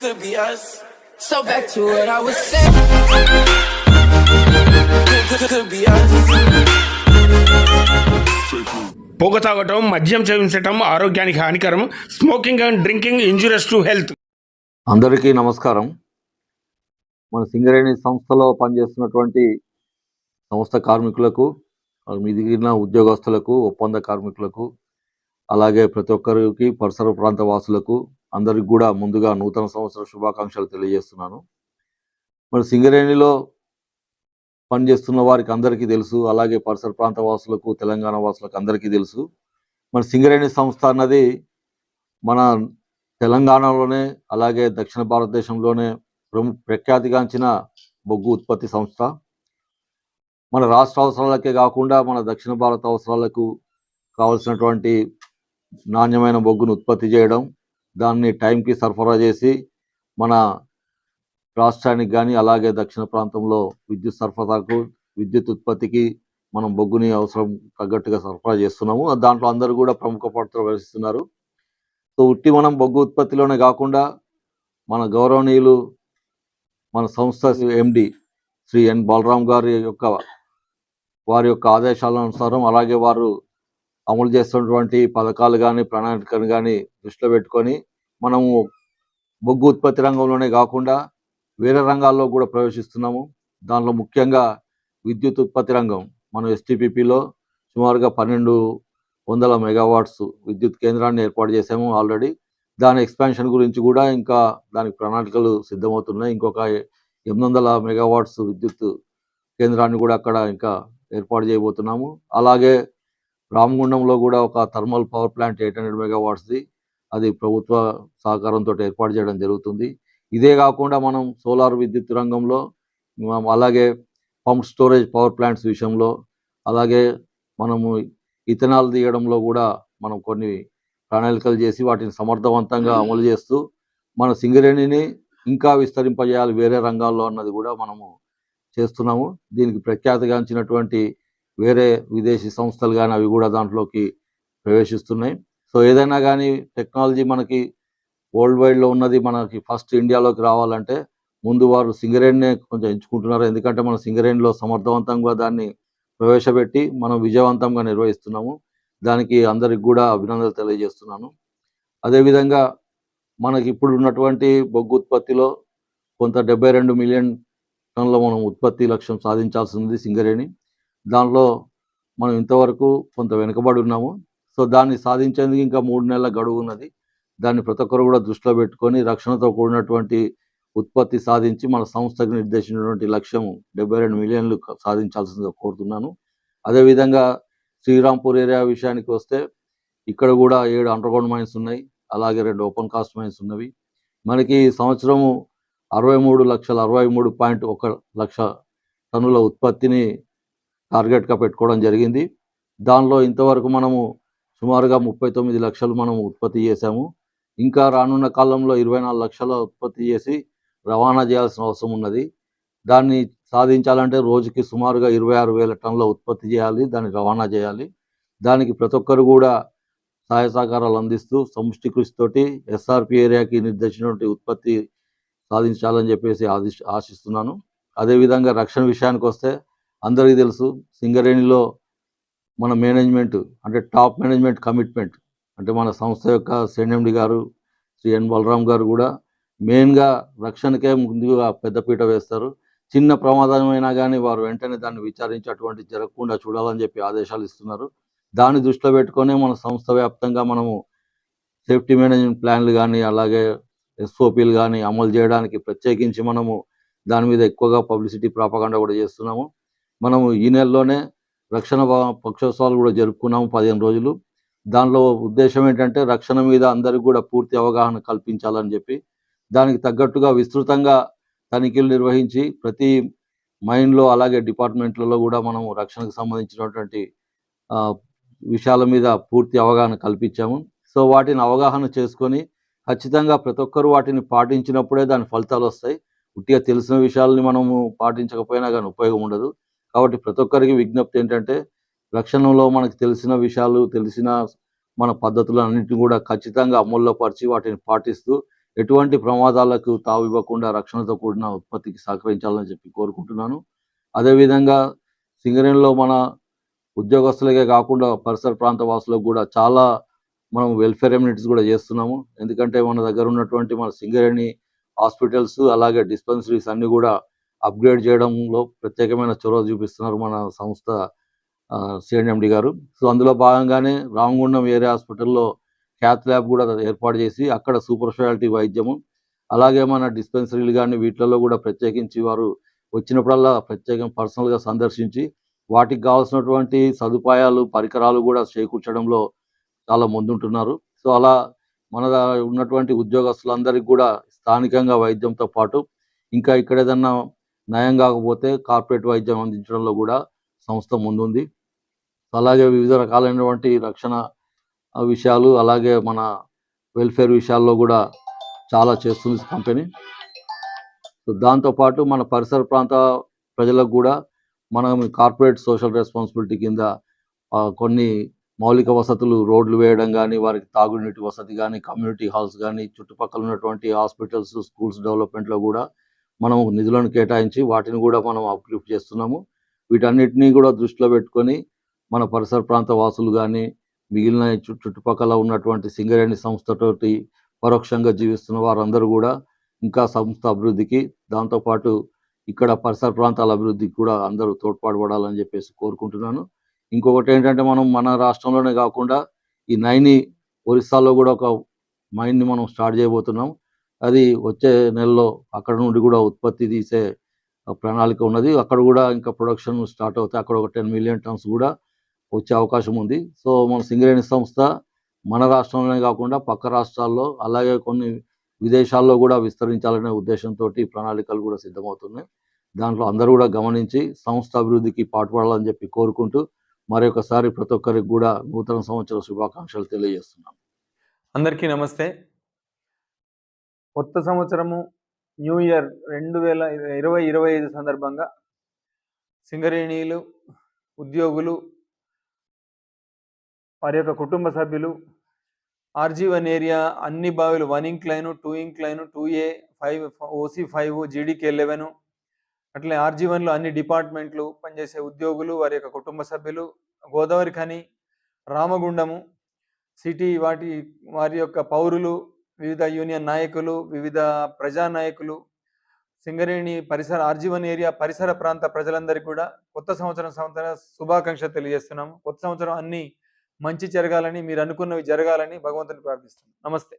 could be us. So back to what I was saying. Could, be us. పొగ తాగటం మద్యం సేవించటం ఆరోగ్యానికి హానికరం smoking and drinking injurious to health అందరికీ నమస్కారం మన సింగరేణి సంస్థలో పనిచేస్తున్నటువంటి సంస్థ కార్మికులకు మిగిలిన ఉద్యోగస్తులకు ఒప్పంద కార్మికులకు అలాగే ప్రతి ఒక్కరికి పరిసర ప్రాంత వాసులకు అందరికి కూడా ముందుగా నూతన సంవత్సర శుభాకాంక్షలు తెలియజేస్తున్నాను. మన సింగరేణిలో పనిచేస్తున్న వారికి అందరికీ తెలుసు అలాగే పరిసర ప్రాంత వాసులకు తెలంగాణ వాసులకు అందరికీ తెలుసు. మన సింగరేణి సంస్థ అన్నది మన తెలంగాణలోనే అలాగే దక్షిణ భారతదేశంలోనే ప్రము ప్రఖ్యాతిగాంచిన బొగ్గు ఉత్పత్తి సంస్థ. మన రాష్ట్ర అవసరాలకే కాకుండా మన దక్షిణ భారత అవసరాలకు కావలసినటువంటి నాణ్యమైన బొగ్గును ఉత్పత్తి చేయడం దాన్ని టైంకి సరఫరా చేసి మన రాష్ట్రానికి కానీ అలాగే దక్షిణ ప్రాంతంలో విద్యుత్ సరఫరాకు విద్యుత్ ఉత్పత్తికి మనం బొగ్గుని అవసరం తగ్గట్టుగా సరఫరా చేస్తున్నాము. దాంట్లో అందరూ కూడా ప్రముఖ పాత్ర వహిస్తున్నారు. సో ఉట్టి మనం బొగ్గు ఉత్పత్తిలోనే కాకుండా మన గౌరవనీయులు మన సంస్థ ఎండి శ్రీ ఎన్ బలరాం గారి యొక్క వారి యొక్క ఆదేశాల అనుసారం అలాగే వారు అమలు చేస్తున్నటువంటి పథకాలు కానీ ప్రణాళికను కానీ దృష్టిలో పెట్టుకొని మనము బొగ్గు ఉత్పత్తి రంగంలోనే కాకుండా వేరే రంగాల్లో కూడా ప్రవేశిస్తున్నాము. దానిలో ముఖ్యంగా విద్యుత్ ఉత్పత్తి రంగం. మనం ఎస్టీపీపీలో సుమారుగా పన్నెండు వందల మెగావాట్స్ విద్యుత్ కేంద్రాన్ని ఏర్పాటు చేసాము ఆల్రెడీ. దాని ఎక్స్పాన్షన్ గురించి కూడా ఇంకా దానికి ప్రణాళికలు సిద్ధమవుతున్నాయి. ఇంకొక ఎనిమిది వందల మెగావాట్స్ విద్యుత్ కేంద్రాన్ని కూడా అక్కడ ఇంకా ఏర్పాటు చేయబోతున్నాము. అలాగే రామగుండంలో కూడా ఒక thermal power plant eight hundred మెగావాట్స్ది అది ప్రభుత్వ సహకారంతో ఏర్పాటు చేయడం జరుగుతుంది. ఇదే కాకుండా మనం సోలార్ విద్యుత్ రంగంలో అలాగే పంప్ స్టోరేజ్ పవర్ ప్లాంట్స్ విషయంలో అలాగే మనము ఇథనాల్ తీయడంలో కూడా మనం కొన్ని ప్రణాళికలు చేసి వాటిని సమర్థవంతంగా అమలు చేస్తూ మన సింగరేణిని ఇంకా విస్తరింపజేయాలి వేరే రంగాల్లో అన్నది కూడా మనము చేస్తున్నాము. దీనికి ప్రఖ్యాతిగాంచినటువంటి వేరే విదేశీ సంస్థలు కానీ అవి కూడా దాంట్లోకి ప్రవేశిస్తున్నాయి. సో ఏదైనా కానీ టెక్నాలజీ మనకి వరల్డ్ వైడ్లో ఉన్నది మనకి ఫస్ట్ ఇండియాలోకి రావాలంటే ముందు వారు సింగరేణ్నే కొంచెం ఎంచుకుంటున్నారు. ఎందుకంటే మన సింగరేణిలో సమర్థవంతంగా దాన్ని ప్రవేశపెట్టి మనం విజయవంతంగా నిర్వహిస్తున్నాము. దానికి అందరికి కూడా అభినందనలు తెలియజేస్తున్నాను. అదేవిధంగా మనకి ఇప్పుడు ఉన్నటువంటి బొగ్గు ఉత్పత్తిలో కొంత డెబ్బై రెండు మిలియన్ టన్నుల మనం ఉత్పత్తి లక్ష్యం సాధించాల్సి ఉంది సింగరేణి. దానిలో మనం ఇంతవరకు కొంత వెనుకబడి ఉన్నాము. సో దాన్ని సాధించేందుకు ఇంకా మూడు నెలల గడువు ఉన్నది. దాన్ని ప్రతి ఒక్కరు కూడా దృష్టిలో పెట్టుకొని రక్షణతో కూడినటువంటి ఉత్పత్తి సాధించి మన సంస్థకు నిర్దేశించినటువంటి లక్ష్యం డెబ్బై రెండు మిలియన్లు సాధించాల్సిందిగా కోరుతున్నాను. అదేవిధంగా శ్రీరాంపూర్ ఏరియా విషయానికి వస్తే ఇక్కడ కూడా ఏడు అండర్గ్రౌండ్ మైన్స్ ఉన్నాయి. అలాగే రెండు ఓపెన్ కాస్ట్ మైన్స్ ఉన్నవి. మనకి ఈ సంవత్సరము అరవై మూడు లక్షల అరవై మూడు పాయింట్ ఒక లక్ష టన్నుల ఉత్పత్తిని టార్గెట్గా పెట్టుకోవడం జరిగింది. దానిలో ఇంతవరకు మనము సుమారుగా ముప్పై తొమ్మిది లక్షలు మనము ఉత్పత్తి చేశాము. ఇంకా రానున్న కాలంలో ఇరవై నాలుగు లక్షల ఉత్పత్తి చేసి రవాణా చేయాల్సిన అవసరం ఉన్నది. దాన్ని సాధించాలంటే రోజుకి సుమారుగా ఇరవై ఆరు వేల టన్నుల ఉత్పత్తి చేయాలి దాన్ని రవాణా చేయాలి. దానికి ప్రతి ఒక్కరు కూడా సహాయ సహకారాలు అందిస్తూ సమిష్టి కృషితోటి ఎస్ఆర్పి ఏరియాకి నిర్దేశించినటువంటి ఉత్పత్తి సాధించాలని చెప్పేసి ఆశిస్తున్నాను. అదేవిధంగా రక్షణ విషయానికి వస్తే అందరికీ తెలుసు సింగరేణిలో మన మేనేజ్మెంట్ అంటే టాప్ మేనేజ్మెంట్ కమిట్మెంట్ అంటే మన సంస్థ యొక్క సిఎండి గారు శ్రీ ఎన్ బలరాం గారు కూడా మెయిన్గా రక్షణకే ముందుగా పెద్దపీట వేస్తారు. చిన్న ప్రమాదమైనా కానీ వారు వెంటనే దాన్ని విచారించి అటువంటి జరగకుండా చూడాలని చెప్పి ఆదేశాలు ఇస్తున్నారు. దాన్ని దృష్టిలో పెట్టుకొని మన సంస్థ వ్యాప్తంగా మనము సేఫ్టీ మేనేజ్మెంట్ ప్లాన్లు కానీ అలాగే ఎస్ఓపీలు కానీ అమలు చేయడానికి ప్రత్యేకించి మనము దాని మీద ఎక్కువగా పబ్లిసిటీ ప్రాపగండ కూడా చేస్తున్నాము. మనము ఈ నెలలోనే రక్షణ పక్షోత్సవాలు కూడా జరుపుకున్నాము పదిహేను రోజులు. దానిలో ఉద్దేశం ఏంటంటే రక్షణ మీద అందరికి కూడా పూర్తి అవగాహన కల్పించాలని చెప్పి దానికి తగ్గట్టుగా విస్తృతంగా తనిఖీలు నిర్వహించి ప్రతి మైన్లో అలాగే డిపార్ట్మెంట్లలో కూడా మనం రక్షణకు సంబంధించినటువంటి విషయాల మీద పూర్తి అవగాహన కల్పించాము. సో వాటిని అవగాహన చేసుకొని ఖచ్చితంగా ప్రతి ఒక్కరు వాటిని పాటించినప్పుడే దాని ఫలితాలు వస్తాయి. ఉట్టిగా తెలిసిన విషయాలని మనము పాటించకపోయినా కానీ ఉపయోగం ఉండదు. కాబట్టి ప్రతి ఒక్కరికి విజ్ఞప్తి ఏంటంటే రక్షణలో మనకు తెలిసిన విషయాలు తెలిసిన మన పద్ధతులు అన్నింటినీ కూడా ఖచ్చితంగా అమల్లో పరిచి వాటిని పాటిస్తూ ఎటువంటి ప్రమాదాలకు తావివ్వకుండా రక్షణతో కూడిన ఉత్పత్తికి సహకరించాలని చెప్పి కోరుకుంటున్నాను. అదేవిధంగా సింగరేణిలో మన ఉద్యోగస్తులకే కాకుండా పరిసర ప్రాంత వాసులకు కూడా చాలా మనం వెల్ఫేర్ ఎమ్యూనిటీస్ కూడా చేస్తున్నాము. ఎందుకంటే మన దగ్గర ఉన్నటువంటి మన సింగరేణి హాస్పిటల్స్ అలాగే డిస్పెన్సరీస్ అన్ని కూడా అప్గ్రేడ్ చేయడంలో ప్రత్యేకమైన చొరవ చూపిస్తున్నారు మన సంస్థ సిఎండి గారు. సో అందులో భాగంగానే రామగుండం ఏరియా హాస్పిటల్లో క్యాత్ ల్యాబ్ కూడా ఏర్పాటు చేసి అక్కడ సూపర్ స్పెషాలిటీ వైద్యము అలాగే మన డిస్పెన్సరీలు కానీ వీటిలలో కూడా ప్రత్యేకించి వారు వచ్చినప్పుడల్లా ప్రత్యేకం పర్సనల్గా సందర్శించి వాటికి కావాల్సినటువంటి సదుపాయాలు పరికరాలు కూడా చేకూర్చడంలో చాలా ముందుంటున్నారు. సో అలా మన ఉన్నటువంటి ఉద్యోగస్తులందరికీ కూడా స్థానికంగా వైద్యంతో పాటు ఇంకా ఇక్కడ ఏదన్నా నయం కాకపోతే కార్పొరేట్ వైద్యం అందించడంలో కూడా సంస్థ ముందుంది. అలాగే వివిధ రకాలైనటువంటి రక్షణ విషయాలు అలాగే మన వెల్ఫేర్ విషయాల్లో కూడా చాలా చేస్తుంది కంపెనీ. సో దాంతోపాటు మన పరిసర ప్రాంత ప్రజలకు కూడా మనం కార్పొరేట్ సోషల్ రెస్పాన్సిబిలిటీ కింద కొన్ని మౌలిక వసతులు రోడ్లు వేయడం కానీ వారికి తాగునీటి వసతి కానీ కమ్యూనిటీ హాల్స్ కానీ చుట్టుపక్కల ఉన్నటువంటి హాస్పిటల్స్ స్కూల్స్ డెవలప్మెంట్లో కూడా మనం నిధులను కేటాయించి వాటిని కూడా మనం అప్లిఫ్ట్ చేస్తున్నాము. వీటన్నిటినీ కూడా దృష్టిలో పెట్టుకొని మన పరిసర ప్రాంత వాసులు కానీ మిగిలిన చు- చుట్టుపక్కల ఉన్నటువంటి సింగరేణి సంస్థతోటి పరోక్షంగా జీవిస్తున్న వారందరూ కూడా ఇంకా సంస్థ అభివృద్ధికి దాంతోపాటు ఇక్కడ పరిసర ప్రాంతాల అభివృద్ధికి కూడా అందరూ తోడ్పాటుపడాలని చెప్పేసి కోరుకుంటున్నాను. ఇంకొకటి ఏంటంటే మనం మన రాష్ట్రంలోనే కాకుండా ఈ నైని ఒరిస్సాలో కూడా ఒక మైన్ని మనం స్టార్ట్ చేయబోతున్నాం. అది వచ్చే నెలలో అక్కడ నుండి కూడా ఉత్పత్తి తీసే ప్రణాళిక ఉన్నది. అక్కడ కూడా ఇంకా ప్రొడక్షన్ స్టార్ట్ అవుతాయి. అక్కడ ఒక టెన్ మిలియన్ టన్స్ కూడా వచ్చే అవకాశం ఉంది. సో మన సింగరేణి సంస్థ మన రాష్ట్రంలోనే కాకుండా పక్క రాష్ట్రాల్లో అలాగే కొన్ని విదేశాల్లో కూడా విస్తరించాలనే ఉద్దేశంతో ప్రణాళికలు కూడా సిద్ధమవుతున్నాయి. దాంట్లో అందరూ కూడా గమనించి సంస్థ అభివృద్ధికి పాటుపడాలని చెప్పి కోరుకుంటూ మరొకసారి ప్రతి ఒక్కరికి కూడా నూతన సంవత్సర శుభాకాంక్షలు తెలియజేస్తున్నాను. అందరికీ నమస్తే. కొత్త సంవత్సరము న్యూ ఇయర్ రెండు వేల ఇరవై ఇరవై ఐదు సందర్భంగా సింగరేణీలు ఉద్యోగులు వారి యొక్క కుటుంబ సభ్యులు ఆర్జీ వన్ ఏరియా అన్ని బావిలు one incline two incline two A five OC five GDK eleven అట్లే ఆర్జీ వన్లో అన్ని డిపార్ట్మెంట్లు పనిచేసే ఉద్యోగులు వారి యొక్క కుటుంబ సభ్యులు గోదావరి ఖని రామగుండము సిటీ వాటి వారి యొక్క పౌరులు వివిధ యూనియన్ నాయకులు వివిధ ప్రజా నాయకులు సింగరేణి పరిసర ఆర్జీవన్ ఏరియా పరిసర ప్రాంత ప్రజలందరికీ కూడా కొత్త సంవత్సరం సంవత్సర శుభాకాంక్ష తెలియజేస్తున్నాము కొత్త సంవత్సరం అన్ని మంచి జరగాలని మీరు అనుకున్నవి జరగాలని భగవంతుని ప్రార్థిస్తున్నాం నమస్తే